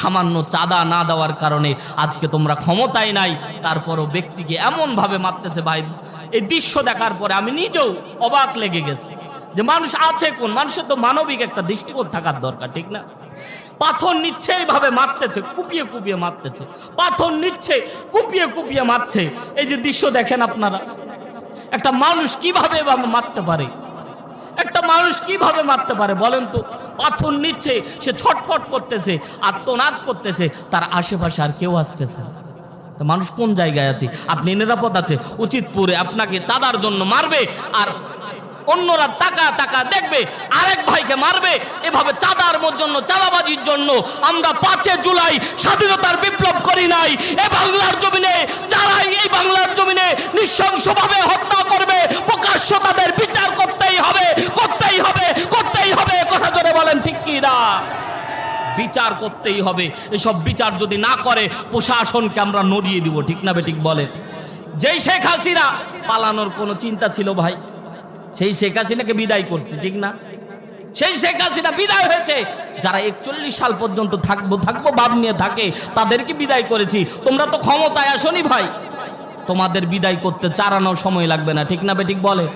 সামান্য চাঁদা না দেওয়ার কারণে আজকে তোমরা ক্ষমতায় নাই, তারপরও ব্যক্তিকে এমনভাবে মারতেছে ভাই। এই দৃশ্য দেখার পরে আমি নিজেও অবাক লেগে গেছে যে মানুষ আছে কোন? মানুষের তো মানবিক একটা দৃষ্টিকোণ থাকার দরকার, ঠিক না? পাথর নিচ্ছে এইভাবে মারতেছে, কুপিয়ে কুপিয়ে মারতেছে। পাথর নিচ্ছে, কুপিয়ে কুপিয়ে মারছে। এই যে দৃশ্য দেখেন আপনারা, একটা মানুষ কীভাবে এভাবে মারতে পারে? মানুষ কীভাবে মারতে পারে বলেন তো? পাথর নিচ্ছে সে ছটফট করতেছে, আত্মনাদ করতেছে, তার আশেপাশে আর কেউ আসতেছে মানুষ কোন জায়গায় আছে? আপনি নিরাপদ আছে উচিতপুরে আপনাকে চাঁদার জন্য মারবে, আর অন্যরা টাকা টাকা দেখবে, আরেক ভাইকে মারবে, এভাবে চাঁদার জন্য, চাঁদাবাজির জন্য আমরা পাঁচে জুলাই স্বাধীনতার বিপ্লব করি নাই। এ বাংলার জমিনে, যারাই এই বাংলার জমিনে নৃশংসভাবে হত্যা করবে প্রকাশ্য তাদের বিচার করতেই হবে করতেই হবে করতেই হবে এ কথা জোরে বলেন ঠিক কি না বিচার করতেই হবে। এসব বিচার যদি না করে, প্রশাসনকে আমরা নড়িয়ে দিব, ঠিক না বেঠিক বলেন যেই শেখ হাসিনা, পালানোর কোনো চিন্তা ছিল ভাই? সেই শেখ হাসিনাকে বিদায় করছে, ঠিক না? সেই শেখ হাসিনা বিদায় হয়েছে। যারা একচল্লিশ সাল পর্যন্ত থাকব থাকব ভাব নিয়ে থাকে, তাদেরকে বিদায় করেছি। তোমরা তো ক্ষমতায় আসনি ভাই। তোমাদের বিদায় করতে চারানোর সময় লাগবে না, ঠিক না বেঠিক বলে?